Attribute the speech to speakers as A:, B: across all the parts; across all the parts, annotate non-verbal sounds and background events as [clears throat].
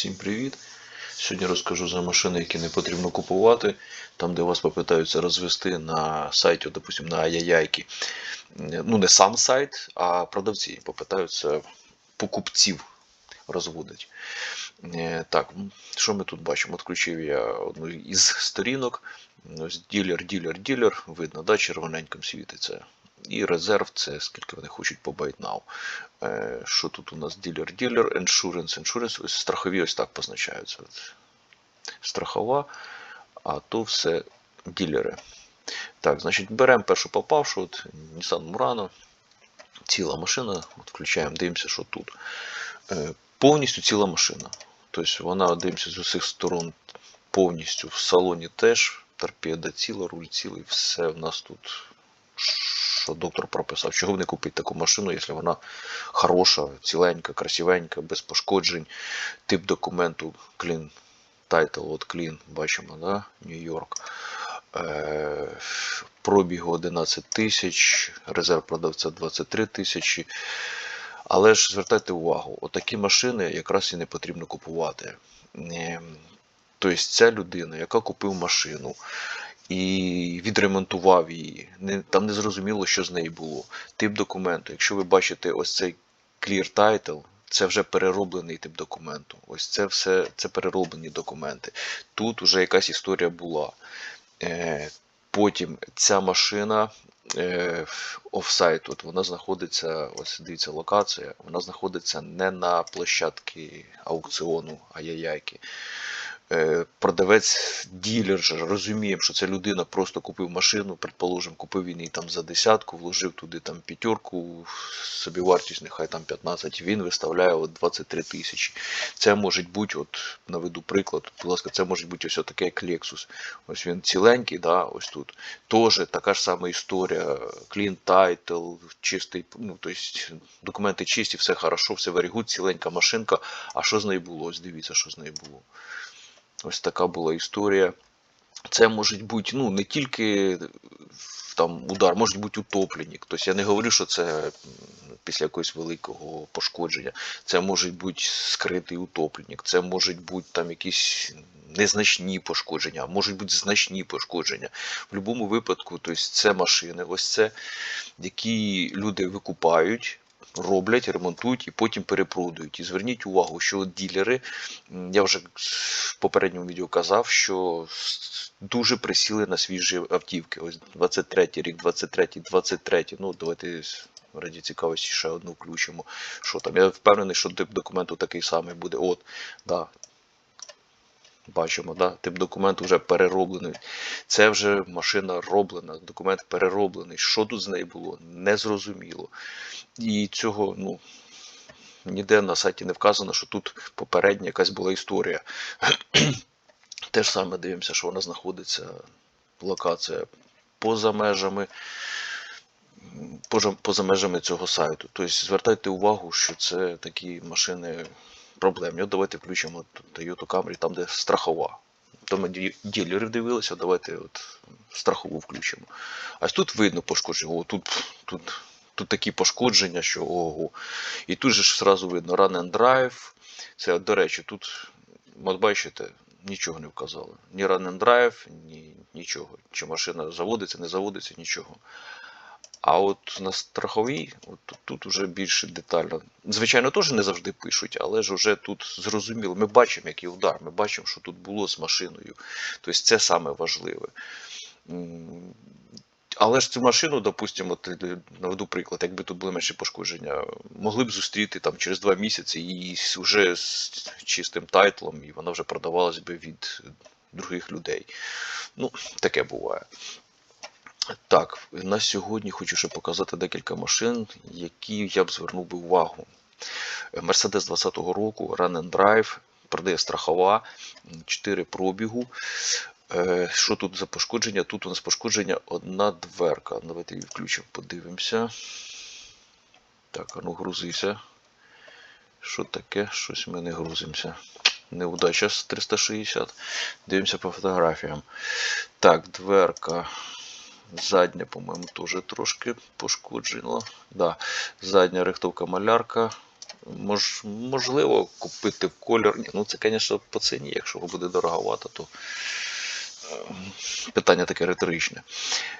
A: Всім привіт! Сьогодні розкажу за машини, які не потрібно купувати. Там, де вас попитаються розвести на сайті, допустим, на Аяяйки. Ну, не сам сайт, а продавці попитаються покупців розводить. Е, Так, що ми тут бачимо? От включив я одну із сторінок. Ось ділер, ділер, ділер. Видно, да, червоненьким світиться. І резерв це скільки вони хочуть по Now. Е, Що тут у нас ділер, ділер, insurance, insurance. Ось страхові ось так позначаються. Страхова, а то все ділери. Так, значить, беремо першу попавшу, от Nissan Murano. Ціла машина. От включаємо, дивимося, що тут. Е, Повністю ціла машина. Тобто вона дивимося з усіх сторон повністю в салоні теж. Торпеда ціла, руль цілий, все в нас тут, що доктор прописав. Чого б не купити таку машину, якщо вона хороша, ціленька, красивенька, без пошкоджень. Тип документу Clean Title, от Clean, бачимо, да? Нью-Йорк. Е, пробігу 11 тисяч, резерв продавця 23 тисячі. Але ж звертайте увагу, отакі машини якраз і не потрібно купувати. Тобто ця людина, яка купив машину і відремонтував її, не, там не зрозуміло, що з нею було. Тип документу. Якщо ви бачите ось цей Clear Title, це вже перероблений тип документу. Ось це все це перероблені документи. Тут вже якась історія була. Е, Потім ця машина е, офсайт, от вона знаходиться, ось дивіться, локація, вона знаходиться не на площадці аукціону Аяяйки. Е, Продавець, ділер же розуміє, що ця людина просто купив машину, предположимо, купив він її там за десятку, вложив туди там п'ятерку, собі вартість нехай там 15, він виставляє от 23 тисячі. Це може бути, от наведу приклад, будь ласка, це може бути ось таке як Lexus. Ось він ціленький, да, ось тут. Тоже така ж сама історія, clean title, чистий, ну, тобто документи чисті, все хорошо, все very ціленька машинка. А що з нею було? Ось дивіться, що з нею було. Ось така була історія. Це може бути ну, не тільки там удар, може бути утопленник. Тобто я не говорю, що це після якогось великого пошкодження. Це може бути скритий утопленник, це можуть бути там якісь незначні пошкодження, можуть бути значні пошкодження. В будь-якому випадку, тобто це машини, ось це, які люди викупають. Роблять, ремонтують і потім перепродають. І зверніть увагу, що ділери, я вже в попередньому відео казав, що дуже присіли на свіжі автівки. Ось 23 рік, 23, 23. Ну, давайте раді цікавості ще одну включимо. Що там? Я впевнений, що тип документу такий самий буде. От, да. Бачимо, да? тип документу вже перероблений. Це вже машина роблена, документ перероблений. Що тут з нею було? Незрозуміло. І цього, ну, ніде на сайті не вказано, що тут попередня якась була історія. [clears throat] Те ж саме дивимося, що вона знаходиться, локація поза межами, поза, поза межами цього сайту. Тобто звертайте увагу, що це такі машини проблемні. От давайте включимо Toyota Camry, там, де страхова. То ми ді- ділерів дивилися, давайте от страхову включимо. А тут видно пошкодження. О, тут, тут, тут такі пошкодження, що ого. І тут же ж зразу видно Run and Drive. Це, до речі, тут, от бачите, нічого не вказали. Ні Run and Drive, ні нічого. Чи машина заводиться, не заводиться, нічого. А от на страховій, от тут, вже більше детально. Звичайно, теж не завжди пишуть, але ж вже тут зрозуміло. Ми бачимо, який удар, ми бачимо, що тут було з машиною. Тобто це саме важливе. Але ж цю машину, допустимо, наведу приклад, якби тут були менші пошкодження, могли б зустріти там через два місяці і вже з чистим тайтлом, і вона вже продавалась би від других людей. Ну, таке буває. Так, на сьогодні хочу ще показати декілька машин, які я б звернув би увагу. Mercedes 20-го року, Run and Drive, продає страхова, 4 пробігу. Е, Що тут за пошкодження? Тут у нас пошкодження одна дверка. Давайте її включимо, подивимося. Так, ну грузися. Що таке? Щось ми не грузимося. Неудача з 360. Дивимося по фотографіям. Так, дверка. Задня, по-моєму, теж трошки пошкоджена. Да. Задня рихтовка малярка. Мож, можливо, купити колір. Ні, ну це, звісно, по ціні, якщо буде дороговато, то е, питання таке риторичне.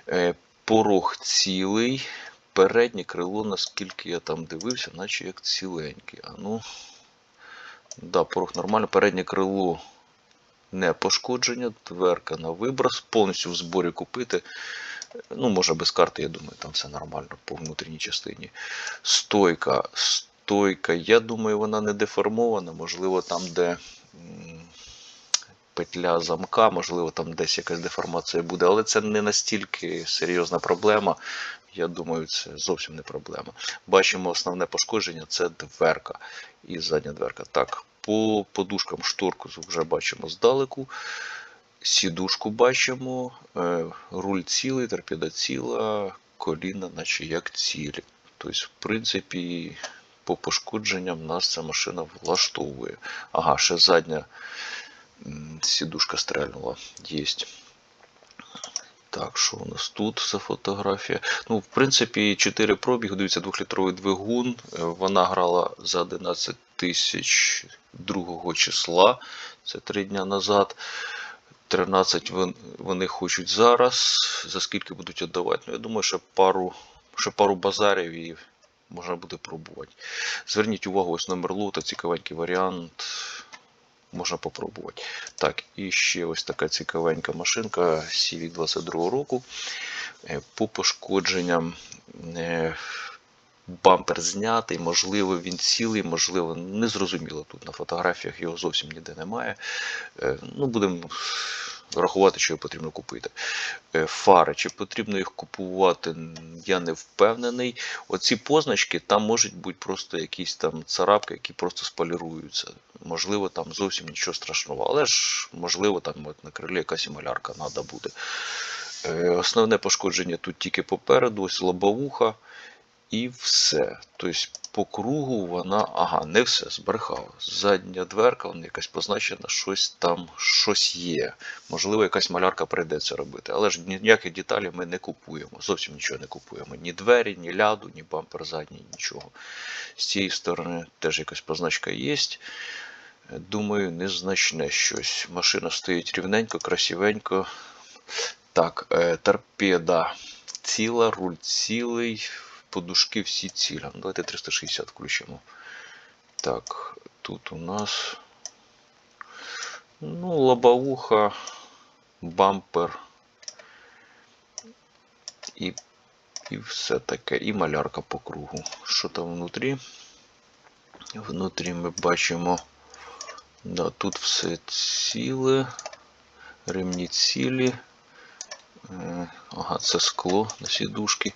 A: Е, Порог цілий, переднє крило, наскільки я там дивився, наче як ціленьке. А ну, да, порог нормально, переднє крило не пошкодження, дверка на виброс, повністю в зборі купити. Ну, може без карти, я думаю, там все нормально по внутрішній частині. Стойка. Стойка, я думаю, вона не деформована. Можливо, там, де петля замка, можливо, там десь якась деформація буде, але це не настільки серйозна проблема. Я думаю, це зовсім не проблема. Бачимо основне пошкодження це дверка і задня дверка. Так, по подушкам шторку вже бачимо здалеку. Сідушку бачимо, е, руль цілий, торпеда ціла, коліна, наче як цілі. Тобто, в принципі, по пошкодженням нас ця машина влаштовує. Ага, ще задня сідушка стрельнула. Єсть. Так, що у нас тут за фотографія? Ну, в принципі, 4 пробіг, дивіться, 2-літровий двигун. Е, Вона грала за 11 тисяч 2 числа, це 3 дня назад. 13 вони хочуть зараз. За скільки будуть віддавати? Ну, я думаю, що пару, що пару базарів і можна буде пробувати. Зверніть увагу, ось номер лота, цікавенький варіант. Можна попробувати. Так, і ще ось така цікавенька машинка CV 22 року. Е, По пошкодженням е, бампер знятий, можливо, він цілий, можливо, не зрозуміло тут на фотографіях його зовсім ніде немає. Е, Ну, будемо рахувати, що його потрібно купити. Е, Фари, чи потрібно їх купувати, я не впевнений. Оці позначки, там можуть бути просто якісь там царапки, які просто споліруються. Можливо, там зовсім нічого страшного, але ж, можливо, там от на крилі якась малярка треба буде. Е, Основне пошкодження тут тільки попереду, ось лобовуха і все. Тобто по кругу вона, ага, не все, збрехав. Задня дверка, вона якась позначена, щось там, щось є. Можливо, якась малярка прийдеться робити. Але ж ніяких деталей ми не купуємо. Зовсім нічого не купуємо. Ні двері, ні ляду, ні бампер задній, нічого. З цієї сторони теж якась позначка є. Думаю, незначне щось. Машина стоїть рівненько, красивенько. Так, е, торпеда ціла, руль цілий, подушки всі цілі. Ну, Давайте 360 включимо. Так, тут у нас ну, лобовуха, бампер і, і все таке. І малярка по кругу. Що там внутрі? Внутрі ми бачимо. Да, тут все ціле, ремні цілі. Е, Ага, це скло на сідушки.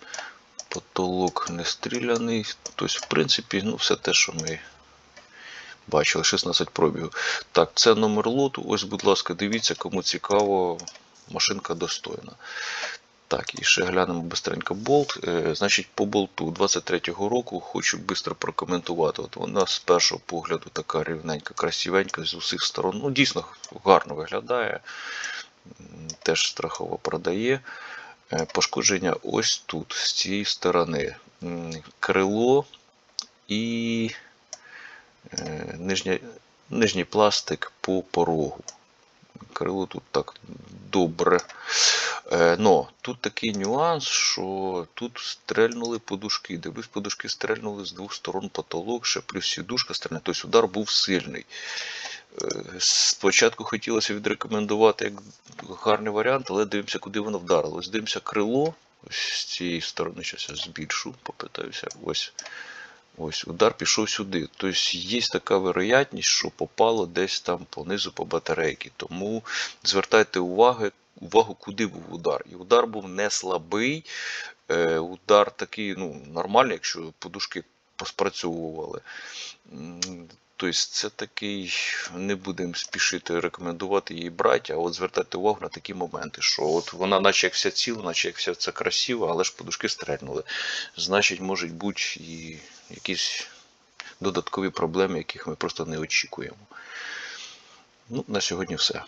A: Потолок не стріляний. Тобто, в принципі, ну, все те, що ми бачили. 16 пробігів. Так, це номер лоту. Ось, будь ласка, дивіться, кому цікаво, машинка достойна. Так, і ще глянемо бистренько болт. Е, значить, по болту 23-го року хочу швидко прокоментувати. От вона з першого погляду така рівненька, красивенька з усіх сторон. Ну, дійсно гарно виглядає. Теж страхово продає. Е, Пошкодження ось тут, з цієї сторони. Крило і е, нижня, нижній пластик по порогу. Крило тут так добре. Е, но тут такий нюанс, що тут стрельнули подушки. Дивлюсь, подушки стрельнули з двох сторон потолок, ще плюс сідушка стрельнула. Тобто удар був сильний. Спочатку хотілося відрекомендувати як гарний варіант, але дивимося, куди воно вдарило. Ось дивимося крило. Ось з цієї сторони, зараз я збільшу, попитаюся. Ось. Ось удар пішов сюди. Тобто є така вероятність, що попало десь там понизу по батарейки. Тому звертайте уваги, увагу, куди був удар. І удар був не слабий. Е, удар такий, ну, нормальний, якщо подушки поспрацьовували. Тобто це такий, не будемо спішити рекомендувати її брати, а от звертати увагу на такі моменти, що от вона наче як вся ціла, наче як вся це красиво, але ж подушки стрельнули. Значить, можуть бути і якісь додаткові проблеми, яких ми просто не очікуємо. Ну, на сьогодні все.